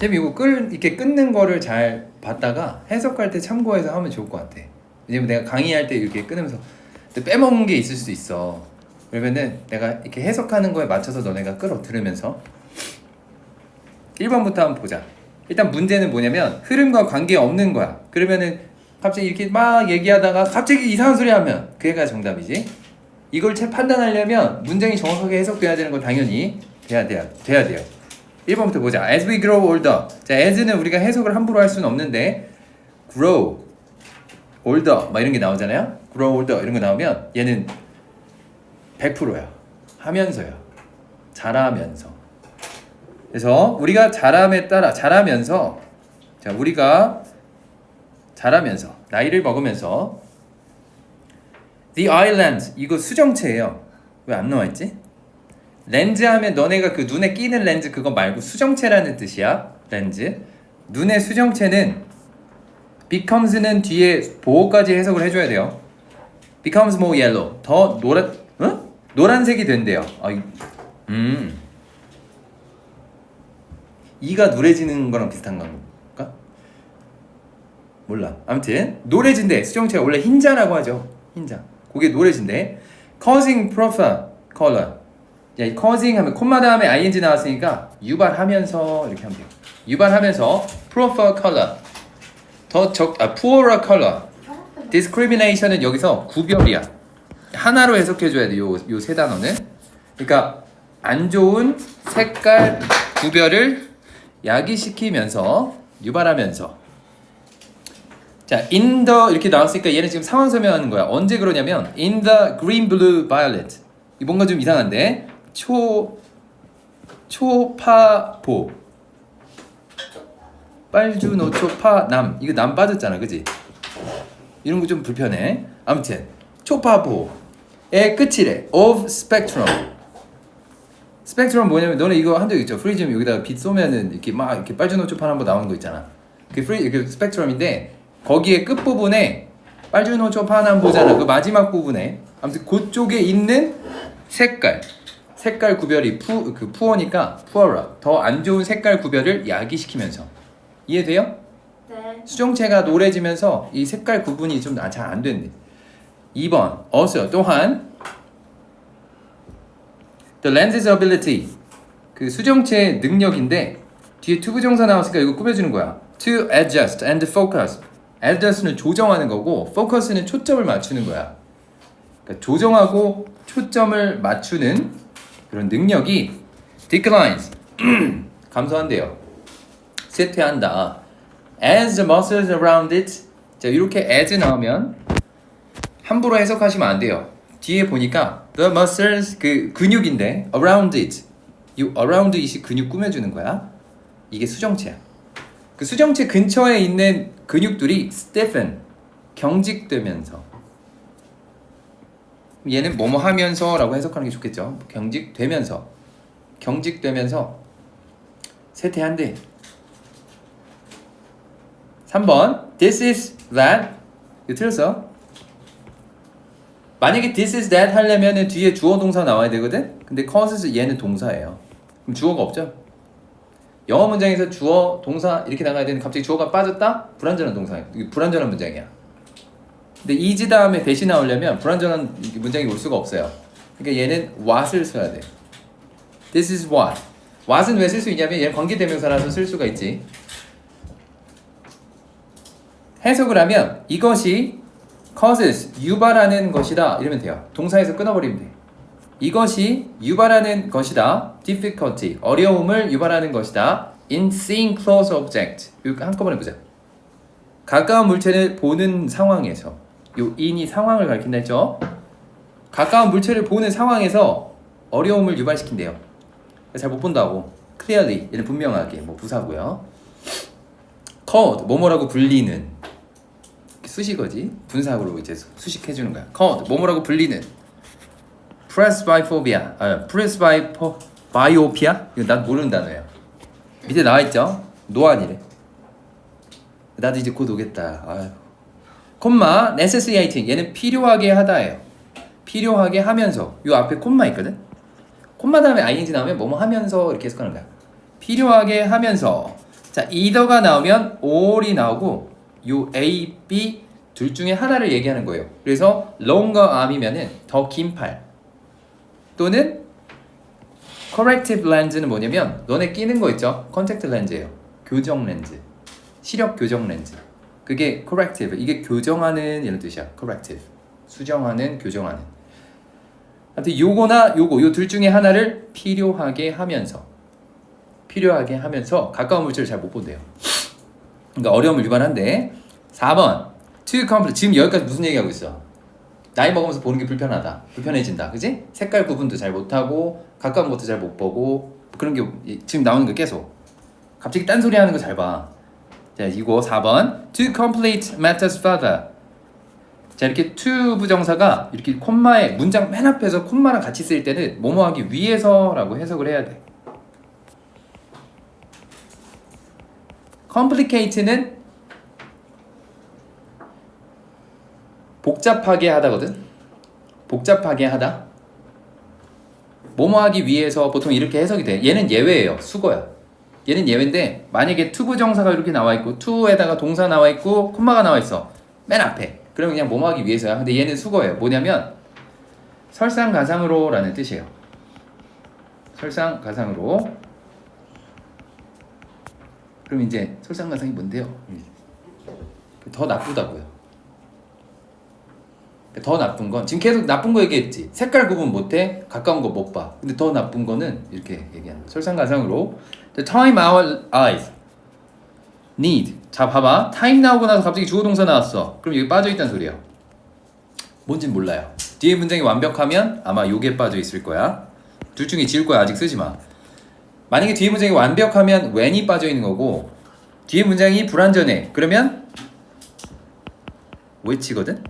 쌤 이거 끌 이렇게 끊는 거를 잘 봤다가 해석할 때 참고해서 하면 좋을 것 같아. 왜냐면 내가 강의할 때 이렇게 끊으면서 또 빼먹은 게 있을 수도 있어. 그러면은 내가 이렇게 해석하는 거에 맞춰서 너네가 끌어 들으면서 1번부터 한번 보자. 일단 문제는 뭐냐면 흐름과 관계 없는 거야. 그러면은 갑자기 이렇게 막 얘기하다가 갑자기 이상한 소리 하면 그게가 정답이지. 이걸 채 판단하려면 문장이 정확하게 해석돼야 되는 건 당연히 돼야 돼야 돼야 돼요. 1번부터 보자. As we grow older. 자, as는 우리가 해석을 함부로 할 수는 없는데 grow older 막 이런 게 나오잖아요. grow older 이런 거 나오면 얘는 100%야. 하면서요. 자라면서. 그래서 우리가 자람에 따라 자라면서 자, 우리가 자라면서 나이를 먹으면서 The islands 이거 수정체예요. 왜 안 나와 있지? 렌즈 하면 너네가 그 눈에 끼는 렌즈 그거 말고 수정체라는 뜻이야. 렌즈. 눈의 수정체는 becomes는 뒤에 보호까지 해석을 해줘야 돼요. becomes more yellow. 더 노란, 어? 노란색이 된대요. 아, 이- 음. 이가 누래지는 거랑 비슷한 건가? 몰라. 아무튼 노래진대. 수정체가 원래 흰자라고 하죠. 흰자. 그게 노래진대. causing proper color. 야, 이 causing 하면 콤마 다음에 ing 나왔으니까 유발하면서 이렇게 하면 돼요. 유발하면서 proper color. 더 적, 아, poorer color. discrimination은 여기서 구별이야. 하나로 해석해 줘야 돼. 요, 요 세 단어는. 그러니까 안 좋은 색깔 구별을 야기시키면서 유발하면서 자, in the 이렇게 나왔으니까 얘는 지금 상황 설명하는 거야. 언제 그러냐면 in the green, blue, violet. 이 뭔가 좀 이상한데 초 초파보 빨주노초파남 이거 남 빠졌잖아, 그지? 이런 거 좀 불편해. 아무튼 초파보의 끝이래. of spectrum. 스펙트럼 뭐냐면 너네 이거 한 적 있죠? 프리즘 여기다가 빛 쏘면은 이렇게 막 이렇게 빨주노초파 한번 나오는 거 있잖아. 그 프리 그 스펙트럼인데 거기에 끝 부분에 빨주노초파 남 보잖아. 그 마지막 부분에 아무튼 그쪽에 있는 색깔 색깔 구별이 푸 그 푸어니까 푸어라 더 안 좋은 색깔 구별을 야기시키면서 이해돼요? 네. 수정체가 노래지면서 이 색깔 구분이 좀 잘안 된대. 2번 also 또한 the lens's ability 그 수정체 능력인데 뒤에 투부정사 나왔으니까 이거 꾸며주는 거야. to adjust and focus. adjust는 조정하는 거고 focus는 초점을 맞추는 거야. 그러니까 조정하고 초점을 맞추는 그런 능력이 declines 감소한대요. 쇠퇴한다. As the muscles around it 자 이렇게 as 나오면 함부로 해석하시면 안 돼요. 뒤에 보니까 the muscles 그 근육인데 around it 이 around it이 근육 꾸며주는 거야. 이게 수정체야. 그 수정체 근처에 있는 근육들이 stiffen 경직되면서 얘는 뭐뭐 하면서라고 해석하는 게 좋겠죠. 경직되면서. 경직되면서 쇠퇴한대. 3번 This is that. 이거 틀렸어? 만약에 this is that 하려면은 뒤에 주어 동사 나와야 되거든? 근데 causes 얘는 동사예요. 그럼 주어가 없죠? 영어 문장에서 주어 동사 이렇게 나가야 되는데 갑자기 주어가 빠졌다? 불완전한 동사예요. 이게 불완전한 문장이야 근데 is 다음에 대시 나오려면 불완전한 문장이 올 수가 없어요 그러니까 얘는 what을 써야 돼 This is what what은 왜 쓸 수 있냐면 얘는 관계대명사라서 쓸 수가 있지 해석을 하면 이것이 causes 유발하는 것이다 이러면 돼요. 동사에서 끊어버리면 돼. 이것이 유발하는 것이다. difficulty 어려움을 유발하는 것이다. in seeing close object 한꺼번에 보자. 가까운 물체를 보는 상황에서 요 in이 상황을 가리킨다 했죠. 가까운 물체를 보는 상황에서 어려움을 유발시킨대요. 잘 못 본다고. clearly 얘는 분명하게 뭐 부사고요. called 뭐뭐라고 불리는 수식어지 분사구로 이제 수- 수식해 주는 거야. called 뭐뭐라고 불리는 presbyphobia 아 presbypo myopia 이거 난 모르는 단어예요. 밑에 나와 있죠. 노안이래. 나도 이제 곧 오겠다. 아유. 콤마 necessitating 얘는 필요하게 하다예요. 필요하게 하면서 요 앞에 콤마 있거든. 콤마 다음에 ing 나오면 뭐뭐 하면서 이렇게 해석하는 거야. 필요하게 하면서 자, either가 나오면 or이 나오고 요 A, B 둘 중에 하나를 얘기하는 거예요. 그래서 longer arm이면은 더 긴 팔. 또는 corrective lens는 뭐냐면 너네 끼는 거 있죠? contact lens예요. 교정 렌즈. 시력 교정 렌즈. 그게 corrective. 이게 교정하는 이런 뜻이야. corrective. 수정하는, 교정하는. 하여튼 요거나 요거 요 둘 중에 하나를 필요하게 하면서 필요하게 하면서 가까운 물질을 잘 못 본대요. 그러니까 어려움을 유발한데 4번 to complete 지금 여기까지 무슨 얘기하고 있어? 나이 먹으면서 보는 게 불편하다. 불편해진다. 그지? 색깔 구분도 잘 못하고 가까운 것도 잘 못 보고 그런 게 이- 지금 나오는 거 계속 갑자기 딴소리 하는 거 잘 봐. 자, 이거 4번 to complete matters further 자 이렇게 to 부정사가 이렇게 콤마에 문장 맨 앞에서 콤마랑 같이 쓸 때는 뭐뭐 하기 위해서라고 해석을 해야 돼. complicate는 복잡하게 하다거든. 복잡하게 하다. 뭐뭐 하기 위해서 보통 이렇게 해석이 돼. 얘는 예외예요. 수거야. 얘는 예외인데 만약에 to 부정사가 이렇게 나와 있고 to에다가 동사 나와 있고 콤마가 나와 있어. 맨 앞에. 그러면 그냥 뭐뭐하기 위해서야. 근데 얘는 수거예요. 뭐냐면 설상가상으로 라는 뜻이에요. 설상가상으로. 그럼 이제 설상가상이 뭔데요? 더 나쁘다고요. 더 나쁜 건 지금 계속 나쁜 거 얘기했지. 색깔 구분 못해, 가까운 거 못 봐. 근데 더 나쁜 거는 이렇게 얘기하는. 설상가상으로 the time our eyes need. 자 봐봐. time 나오고 나서 갑자기 주어 동사 나왔어. 그럼 여기 빠져 있다는 소리야. 뭔진 몰라요. 뒤에 문장이 완벽하면 아마 요게 빠져 있을 거야. 둘 중에 지울 거야. 아직 쓰지 마. 만약에 뒤에 문장이 완벽하면 when이 빠져 있는 거고 뒤에 문장이 불완전해. 그러면 which거든.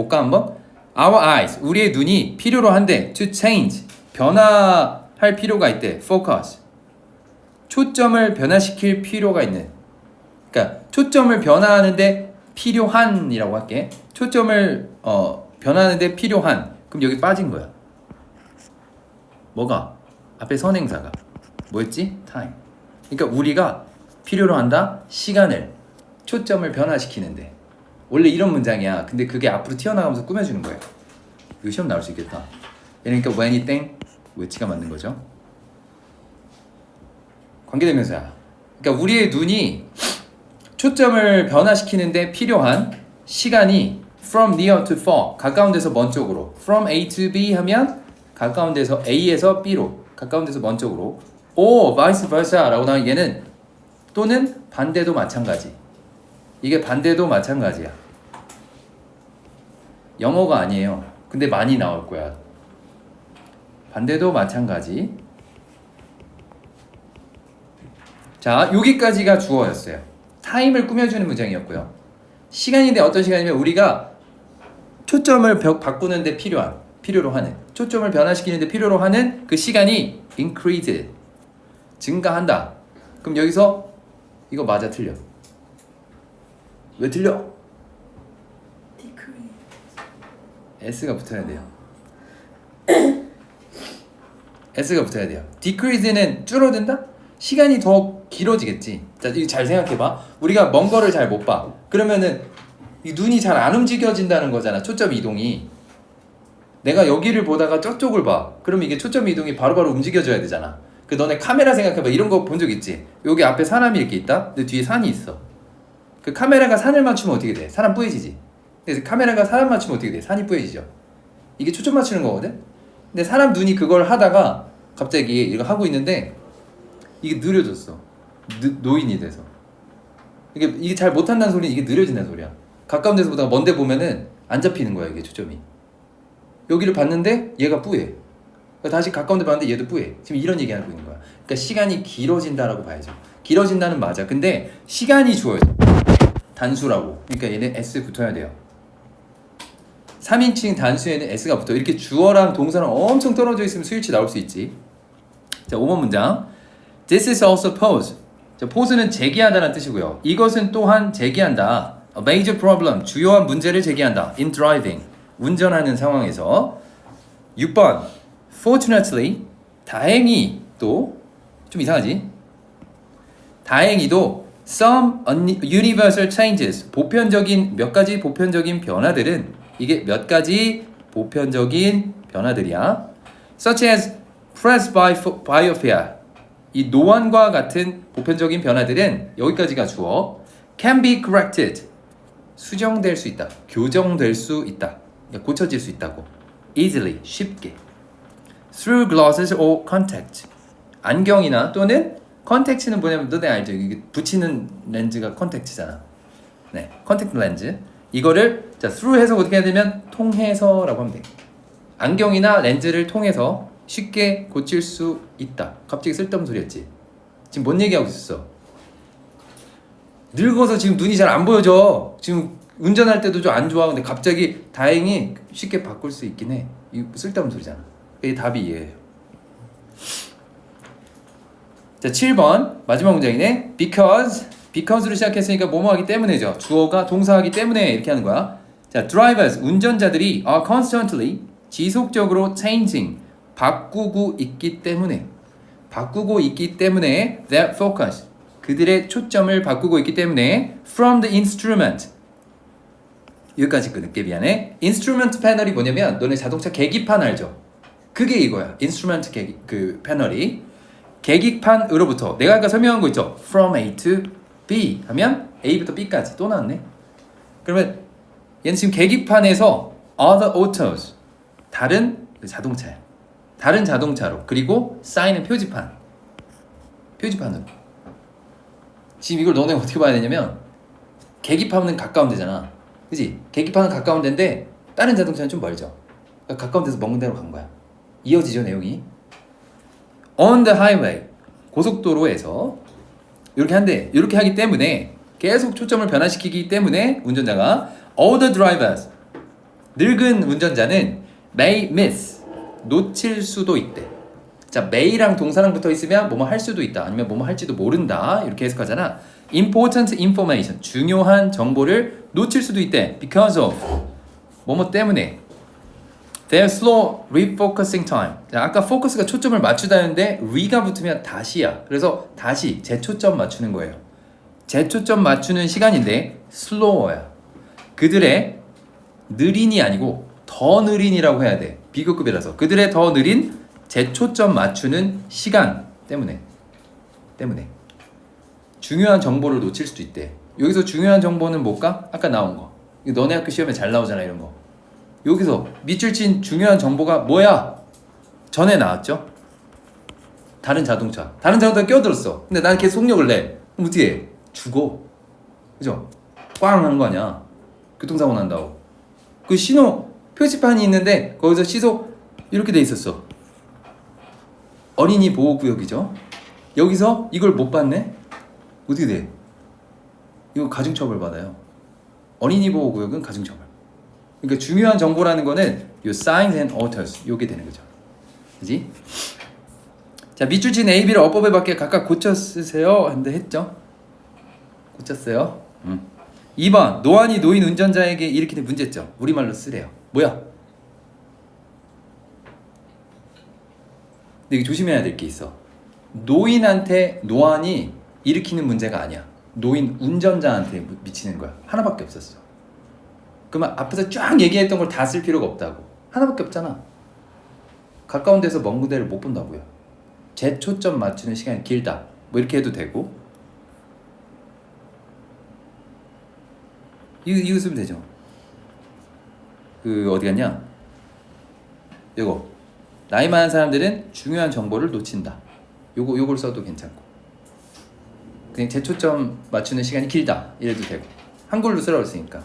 볼까 한번? Our eyes, 우리의 눈이 필요로 한데 to change, 변화할 필요가 있대. focus, 초점을 변화시킬 필요가 있는. 그러니까 초점을 변화하는데 필요한이라고 할게. 초점을 어, 변화하는데 필요한. 그럼 여기 빠진 거야. 뭐가? 앞에 선행사가 뭐였지? time. 그러니까 우리가 필요로 한다 시간을 초점을 변화시키는데 원래 이런 문장이야. 근데 그게 앞으로 튀어나가면서 꾸며주는 거예요. 이거 시험 나올 수 있겠다. 그러니까 when이 땡 which가 맞는 거죠. 관계대명사야. 그러니까 우리의 눈이 초점을 변화시키는데 필요한 시간이 from near to far 가까운 데서 먼 쪽으로 from A to B 하면 가까운 데서 A에서 B로 가까운 데서 먼 쪽으로 or vice versa라고 나면 얘는 또는 반대도 마찬가지 이게 반대도 마찬가지야. 영어가 아니에요. 근데 많이 나올 거야. 반대도 마찬가지. 자 여기까지가 주어였어요. 타임을 꾸며주는 문장이었고요. 시간인데 어떤 시간이면 우리가 초점을 벽 바꾸는데 필요한 필요로 하는 초점을 변화시키는데 필요로 하는 그 시간이 increase 증가한다. 그럼 여기서 이거 맞아 틀려. 왜 틀려? 디크리 S가 붙어야 돼요. S가 붙어야 돼요. decrease는 줄어든다? 시간이 더 길어지겠지. 자, 이거 잘 생각해봐. 우리가 먼 거를 잘 못 봐. 그러면은 이 눈이 잘 안 움직여진다는 거잖아. 초점 이동이. 내가 여기를 보다가 저쪽을 봐. 그럼 이게 초점 이동이 바로바로 움직여져야 되잖아. 그 너네 카메라 생각해봐. 이런 거 본 적 있지? 여기 앞에 사람이 이렇게 있다. 근데 뒤에 산이 있어. 그 카메라가 산을 맞추면 어떻게 돼? 사람 뿌얘지지. 그래서 카메라가 사람 맞추면 어떻게 돼? 산이 뿌얘지죠. 이게 초점 맞추는 거거든. 근데 사람 눈이 그걸 하다가 갑자기 이거 하고 있는데 이게 느려졌어. 느, 노인이 돼서. 이게 이게 잘 못한다는 소리는 이게 느려진다는 소리야. 가까운 데서 보다가 먼데 보면은 안 잡히는 거야 이게 초점이. 여기를 봤는데 얘가 뿌예. 그러니까 다시 가까운 데 봤는데 얘도 뿌예. 지금 이런 얘기 하고 있는 거야. 그러니까 시간이 길어진다라고 봐야죠. 길어진다는 맞아. 근데 시간이 주어져. 단수라고. 그러니까 얘는 S 붙어야 돼요. 3인칭 단수에는 S가 붙어. 이렇게 주어랑 동사랑 엄청 떨어져 있으면 수일치 나올 수 있지. 자, 5번 문장. This is also pose. 자, pose는 제기하다는 뜻이고요. 이것은 또한 제기한다. A major problem. 주요한 문제를 제기한다. In driving. 운전하는 상황에서. 6번. Fortunately. 다행히 또 좀 이상하지? 다행히도 some uni- universal changes 보편적인 몇 가지 보편적인 변화들은 이게 몇 가지 보편적인 변화들이야. such as presbyopia 이 노안과 같은 보편적인 변화들은 여기까지가 주어 can be corrected 수정될 수 있다 교정될 수 있다 그러니까 고쳐질 수 있다고 easily 쉽게 through glasses or contact 안경이나 또는 컨택트는 뭐냐면 너네 알죠. 이게 붙이는 렌즈가 컨택트잖아. 네 컨택트 렌즈. 이거를 자 through 해서 어떻게 해야 되면 통해서라고 하면 돼. 안경이나 렌즈를 통해서 쉽게 고칠 수 있다. 갑자기 쓸데없는 소리였지. 지금 뭔 얘기하고 있었어? 늙어서 지금 눈이 잘 안 보여져. 지금 운전할 때도 좀 안 좋아. 근데 갑자기 다행히 쉽게 바꿀 수 있긴 해. 이거 쓸데없는 소리잖아. 이게 답이 이해예요 자, 7번 마지막 문장이네. because because로 시작했으니까 뭐뭐 하기 때문에죠. 주어가 동사하기 때문에 이렇게 하는 거야. 자, drivers 운전자들이 are constantly 지속적으로 changing 바꾸고 있기 때문에 바꾸고 있기 때문에 their focus 그들의 초점을 바꾸고 있기 때문에 from the instrument 여기까지 끊을게 미안해. 인스트루먼트 패널이 뭐냐면 너네 자동차 계기판 알죠? 그게 이거야. 인스트루먼트 계기 그 패널이 계기판으로부터 내가 아까 설명한 거 있죠? From A to B 하면 A부터 B까지 또 나왔네. 그러면 얘는 지금 계기판에서 other autos 다른 자동차야. 다른 자동차로 그리고 사인은 표지판 표지판으로 지금 이걸 너네 어떻게 봐야 되냐면 계기판은 가까운 데잖아. 그지? 계기판은 가까운 데인데 다른 자동차는 좀 멀죠. 그러니까 가까운 데서 먼 데로 간 거야. 이어지죠 내용이. On the highway 고속도로에서 이렇게 한대 이렇게 하기 때문에 계속 초점을 변화시키기 때문에 운전자가 the drivers 늙은 운전자는 may miss 놓칠 수도 있대. 자 may랑 동사랑 붙어 있으면 뭐뭐 할 수도 있다 아니면 뭐뭐 할지도 모른다 이렇게 해석하잖아. important information 중요한 정보를 놓칠 수도 있대 because of 뭐뭐 때문에 Their slow refocusing time. 자, 아까 포커스가 초점을 맞추다는데 re가 붙으면 다시야. 그래서 다시 재초점 맞추는 거예요. 재초점 맞추는 시간인데 slower야. 그들의 느린이 아니고 더 느린이라고 해야 돼. 비교급이라서. 그들의 더 느린 재초점 맞추는 시간 때문에. 때문에. 중요한 정보를 놓칠 수도 있대. 여기서 중요한 정보는 뭘까? 아까 나온 거. 너네 학교 시험에 잘 나오잖아, 이런 거. 여기서 밑줄 친 중요한 정보가 뭐야? 전에 나왔죠? 다른 자동차. 다른 자동차 끼어들었어. 근데 난 계속 속력을 내. 그럼 어떻게 해? 죽어. 그죠? 꽝 하는 거 아니야. 교통사고 난다고. 그 신호 표지판이 있는데 거기서 시속 이렇게 돼 있었어. 어린이 보호구역이죠. 여기서 이걸 못 봤네? 어떻게 돼? 이거 가중처벌 받아요. 어린이 보호구역은 가중처벌. 그러니까 중요한 정보라는 거는 요 signs and authors 요게 되는 거죠. 그지? 자 밑줄 친 A, B를 어법에 맞게 각각 고쳐 쓰세요. 한데 했죠? 고쳤어요. 음. 2번 노안이 노인 운전자에게 일으키는 문제점 우리말로 쓰래요. 뭐야? 근데 조심해야 될 게 있어. 노인한테 노안이 일으키는 문제가 아니야. 노인 운전자한테 미치는 거야. 하나밖에 없었어. 그러면 앞에서 쫙 얘기했던 걸 다 쓸 필요가 없다고. 하나밖에 없잖아. 가까운 데서 먼 군데를 못 본다고요. 재초점 맞추는 시간이 길다. 뭐 이렇게 해도 되고. 이거 이거 쓰면 되죠. 그 어디 갔냐? 이거 나이 많은 사람들은 중요한 정보를 놓친다. 요거 요걸 써도 괜찮고. 그냥 재초점 맞추는 시간이 길다. 이래도 되고. 한글로 쓰라고 했으니까.